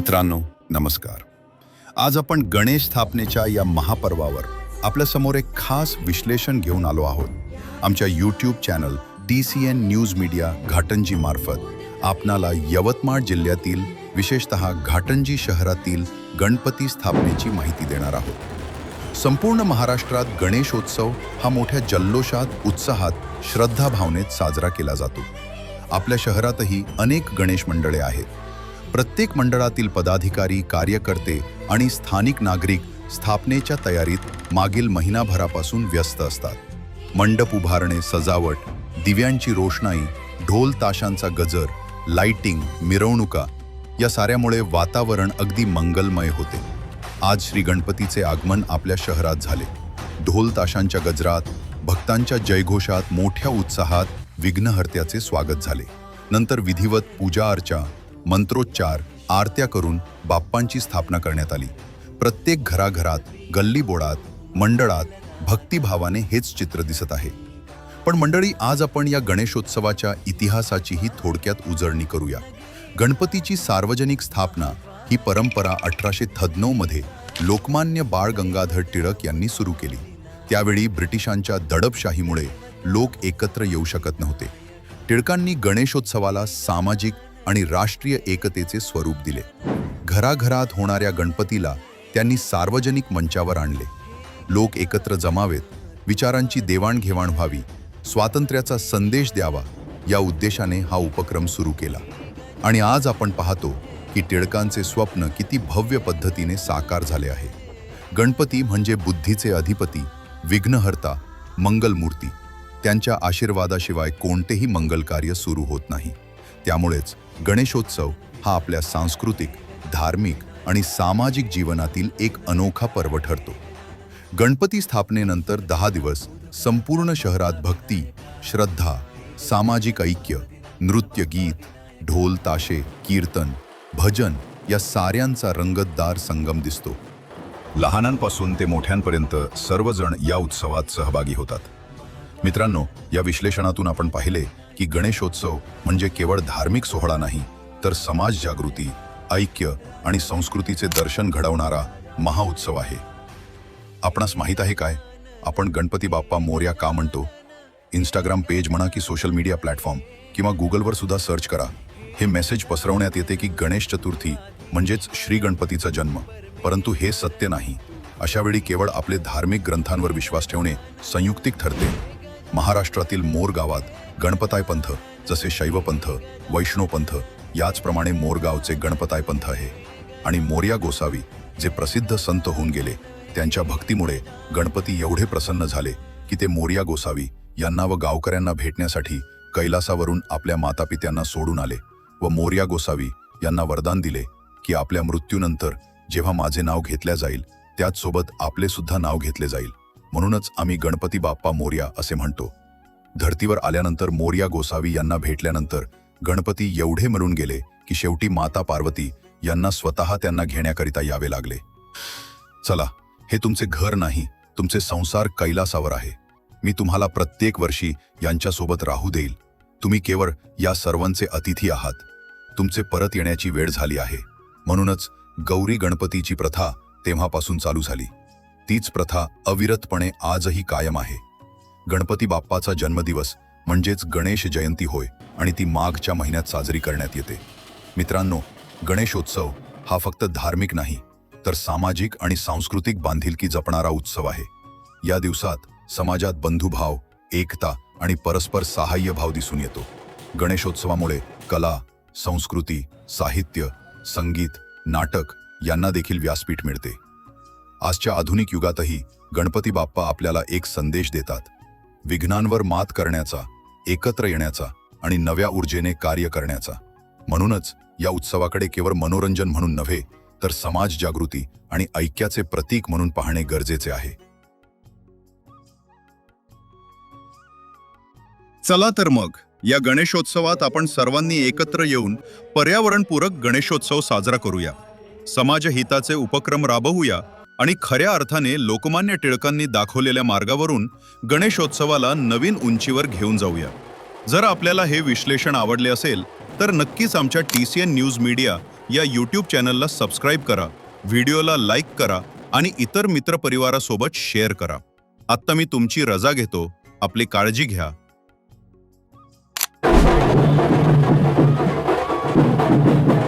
मित्रांनो नमस्कार. आज आपण गणेश स्थापनेच्या या महापर्वावर आपल्यासमोर एक खास विश्लेषण घेऊन आलो आहोत. आमच्या YouTube channel D C N news media Ghatanji मार्फत आपणाला यवतमाळ जिल्ह्यातील विशेषतः घाटंजी शहरातील गणपती स्थापनेची माहिती देणार आहोत. संपूर्ण महाराष्ट्रात गणेशोत्सव हा मोठ्या जल्लोषात उत्साहात श्रद्धाभावनेत साजरा केला जातो. आपल्या शहरातही अनेक गणेश मंडळे आहेत. प्रत्येक मंडळातील पदाधिकारी कार्यकर्ते आणि स्थानिक नागरिक स्थापनेच्या तयारीत मागील महिनाभरापासून व्यस्त असतात. मंडप उभारणे सजावट दिव्यांची रोषणाई ढोल ताशांचा गजर लाइटिंग मिरवणुका या साऱ्यामुळे वातावरण अगदी मंगलमय होते. आज श्री गणपतीचे आगमन आपल्या शहरात झाले. ढोल ताशांच्या गजरात भक्तांच्या जयघोषात मोठ्या उत्साहात विघ्नहर्त्याचे स्वागत झाले. नंतर विधिवत पूजा अर्चा मंत्रोच्चार आरत्या करून बाप्पांची स्थापना करण्यात आली. प्रत्येक घराघरात गल्लीबोळात मंडळात भक्तिभावाने हेच चित्र दिसत आहे. पण मंडळी आज आपण या गणेशोत्सवाच्या इतिहासाचीही थोडक्यात उजळणी करूया. गणपतीची सार्वजनिक स्थापना ही परंपरा अठराशे मध्ये लोकमान्य बाळ गंगाधर टिळक यांनी सुरू केली. त्यावेळी ब्रिटिशांच्या दडपशाहीमुळे लोक एकत्र येऊ शकत नव्हते. टिळकांनी गणेशोत्सवाला सामाजिक आणि राष्ट्रीय एकतेचे स्वरूप दिले. घराघरात होणाऱ्या गणपतीला त्यांनी सार्वजनिक मंचावर आणले. लोक एकत्र जमावेत विचारांची देवाणघेवाण व्हावी स्वातंत्र्याचा संदेश द्यावा या उद्देशाने हा उपक्रम सुरू केला. आणि आज आपण पाहतो की टिळकांचे स्वप्न किती भव्य पद्धतीने साकार झाले आहे. गणपती म्हणजे बुद्धीचे अधिपती विघ्नहर्ता मंगलमूर्ती. त्यांच्या आशीर्वादाशिवाय कोणतेही मंगल कार्य सुरू होत नाही. त्यामुळेच गणेशोत्सव हा आपल्या सांस्कृतिक धार्मिक आणि सामाजिक जीवनातील एक अनोखा पर्व ठरतो. गणपती स्थापनेनंतर दहा दिवस संपूर्ण शहरात भक्ती श्रद्धा सामाजिक ऐक्य नृत्य गीत ढोल ताशे कीर्तन भजन या साऱ्यांचा रंगतदार संगम दिसतो. लहानांपासून ते मोठ्यांपर्यंत सर्वजण या उत्सवात सहभागी होतात. मित्रांनो या विश्लेषणातून आपण पाहिले की गणेशोत्सव म्हणजे केवळ धार्मिक सोहळा नाही तर समाज जागृती ऐक्य आणि संस्कृतीचे दर्शन घडवणारा महाउत्सव आहे. आपणास माहीत आहे काय? आपण गणपती बाप्पा मोर्या का म्हणतो? इंस्टाग्राम पेज म्हणा की सोशल मीडिया प्लॅटफॉर्म किंवा गुगलवर सुद्धा सर्च करा. हे मेसेज पसरवण्यात येते की गणेश चतुर्थी म्हणजेच श्री गणपतीचा जन्म. परंतु हे सत्य नाही. अशावेळी केवळ आपले धार्मिक ग्रंथांवर विश्वास ठेवणे संयुक्तिक ठरते. महाराष्ट्रातील मोर गावात गणपताय पंथ जसे शैवपंथ वैष्णवपंथ याचप्रमाणे मोरगावचे गणपताय पंथ आहे. आणि मोर्या गोसावी जे प्रसिद्ध संत होऊन गेले त्यांच्या भक्तीमुळे गणपती एवढे प्रसन्न झाले की ते मोर्या गोसावी यांना व गावकऱ्यांना भेटण्यासाठी कैलासावरून आपल्या मातापित्यांना सोडून आले व मोर्या गोसावी यांना वरदान दिले की आपल्या मृत्यूनंतर जेव्हा माझे नाव घेतल्या जाईल त्याचसोबत आपले सुद्धा नाव घेतले जाईल. म्हणूनच आम्ही गणपती बाप्पा मोर्या असे म्हणतो. धर्तीवर आल्यानंतर मोर्या गोसावी यांना भेटल्यानंतर गणपती एवढे मरून गेले की शेवटी माता पार्वती यांना स्वतः त्यांना घेण्याकरिता यावे लागले. चला हे तुमचे घर नाही तुमचे संसार कैलासावर आहे. मी तुम्हाला प्रत्येक वर्षी यांच्यासोबत राहू देईल. तुम्ही केवळ या सर्वांचे अतिथी आहात. तुमचे परत येण्याची वेळ झाली आहे. म्हणूनच गौरी गणपतीची प्रथा तेव्हापासून चालू झाली. तीच प्रथा अविरतपणे आजही कायम आहे. गणपती बाप्पाचा जन्मदिवस म्हणजेच गणेश जयंती होय आणि ती माघच्या महिन्यात साजरी करण्यात येते. मित्रांनो गणेशोत्सव हा फक्त धार्मिक नाही तर सामाजिक आणि सांस्कृतिक बांधिलकी जपणारा उत्सव आहे. या दिवसात समाजात बंधुभाव एकता आणि परस्पर सहाय्य भाव दिसून येतो. गणेशोत्सवामुळे कला संस्कृती साहित्य संगीत नाटक यांना देखील व्यासपीठ मिळते. आजच्या आधुनिक युगातही गणपती बाप्पा आपल्याला एक संदेश देतात. विघ्नांवर मात करण्याचा एकत्र येण्याचा आणि नव्या ऊर्जेने कार्य करण्याचा. म्हणूनच या उत्सवाकडे केवळ मनोरंजन म्हणून नव्हे तर समाज जागृती आणि ऐक्याचे प्रतीक म्हणून पाहणे गरजेचे आहे. चला तर मग या गणेशोत्सवात आपण सर्वांनी एकत्र येऊन पर्यावरणपूरक गणेशोत्सव साजरा करूया. समाजहिताचे उपक्रम राबवूया आणि खऱ्या अर्थाने लोकमान्य टिळकांनी दाखवलेल्या मार्गावरून गणेशोत्सवाला नवीन उंचीवर घेऊन जाऊया जर आपल्याला हे विश्लेषण आवडले असेल तर नक्कीच आमच्या T C N news media या यूट्यूब चॅनलला सबस्क्राईब करा व्हिडिओला लाईक करा आणि इतर मित्रपरिवारासोबत शेअर करा आत्ता मी तुमची रजा घेतो आपली काळजी घ्या Thank you.